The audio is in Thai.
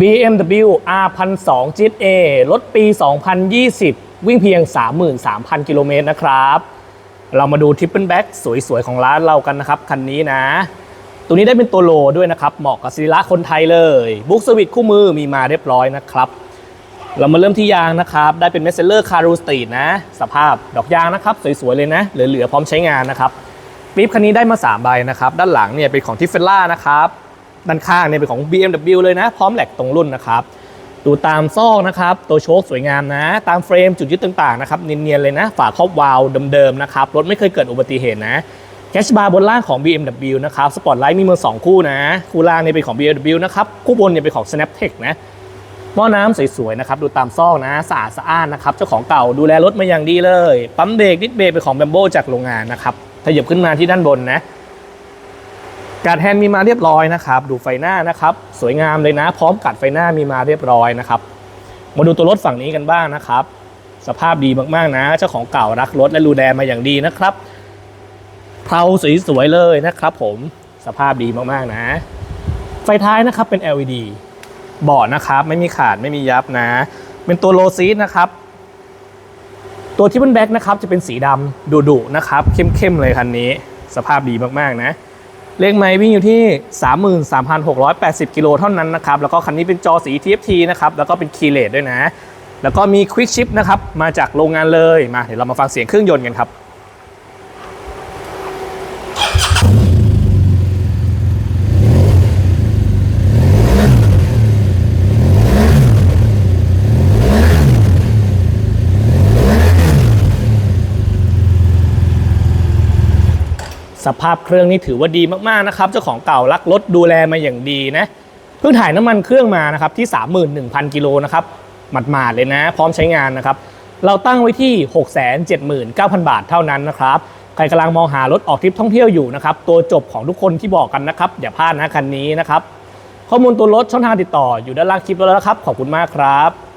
BMW R1002 GSA รถปี 2020 วิ่งเพียง 33,000 กิโลเมตรนะครับ เรามาดูทริปเปิลแบ็กสวยๆ ของร้านเรากันนะครับ คันนี้นะ ตัวนี้ได้เป็นตัวโลด้วยนะครับ เหมาะกับศิละคนไทยเลยบุ๊กสวิตคู่มือมีมาเรียบร้อยนะครับ เรามาเริ่มที่ยางนะครับ ได้เป็นเมสเซเลอร์คารูสตีดนะ สภาพดอกยางนะครับ สวยๆ เลยนะ เหลือๆ พร้อมใช้งานนะครับปี๊บคันนี้ได้มา3ใบนะครับ ด้านหลังเนี่ยเป็นของทิฟเฟล่านะครับ ด้านข้างเนี่ยเป็นของ BMW เลยนะ พร้อมแหลกตรงรุ่นนะครับ ดูตามซอกนะครับ ตัวโชคสวยงามนะ ตามเฟรมจุดยึดต่างๆนะครับเนียนๆเลยนะ ฝาครอบวาล์วเดิมๆนะครับ รถไม่เคยเกิดอุบัติเหตุนะแคชบาร์บนล่างของ BMW นะครับสปอตไลท์มีมือ2คู่นะ คู่ล่างเนี่ยเป็นของ BMW นะครับ คู่บนเนี่ยเป็นของ Snaptech นะหม้อน้ำสวยๆนะครับ ดูตามซอกนะสะอาดสะอ้านนะครับ เจ้าของเก่าดูแลรถมาอย่างดีเลย ปั๊มเบรกดิสเบรกเป็นของแบมโบจากโรงงานนะครับขยับขึ้นมาที่ด้านบนนะ การดแฮนด์มีมาเรียบร้อยนะครับ ดูไฟหน้านะครับ สวยงามเลยนะ พร้อมกัดไฟหน้ามีมาเรียบร้อยนะครับ มาดูตัวรถฝั่งนี้กันบ้างนะครับ สภาพดีมากๆนะ เจ้าของเก่ารักรถและดูแลมาอย่างดีนะครับเพลาสวยๆเลยนะครับ ผมสภาพดีมากๆนะ ไฟท้ายนะครับเป็น LED บาะนะครับ ไม่มีขาดไม่มียับนะ เป็นตัวโลซีดนะครับ ตัวที่เป็นแบ็กนะครับจะเป็นสีดำดุๆนะครับ เข้มๆเลยคันนี้ สภาพดีมากๆนะ เลขไม้วิ่งอยู่ที่ 33,680 กิโลเท่านั้นนะครับ แล้วก็คันนี้เป็นจอสี TFT นะครับ แล้วก็เป็นคีเลตด้วยนะ แล้วก็มีควิกชิปนะครับ มาจากโรงงานเลย มาเดี๋ยวเรามาฟังเสียงเครื่องยนต์กันครับ สภาพเครื่องนี่ถือว่าดีมากๆนะครับเจ้าของเก่ารักรถดูแลมาอย่างดีนะเพิ่งถ่ายน้ำมันเครื่องมานะครับที่ 31,000 กิโลนะครับหมาดๆเลยนะ พร้อมใช้งานนะครับเราตั้งไว้ที่ 679,000 บาทเท่านั้นนะครับใครกำลังมองหารถออกทริปท่องเที่ยวอยู่นะครับตัวจบของทุกคนที่บอกกันนะครับอย่าพลาดนะคันนี้นะครับข้อมูลตัวรถช่องทางติดต่ออยู่ด้านล่างคลิปแล้วนะครับขอบคุณมากครับ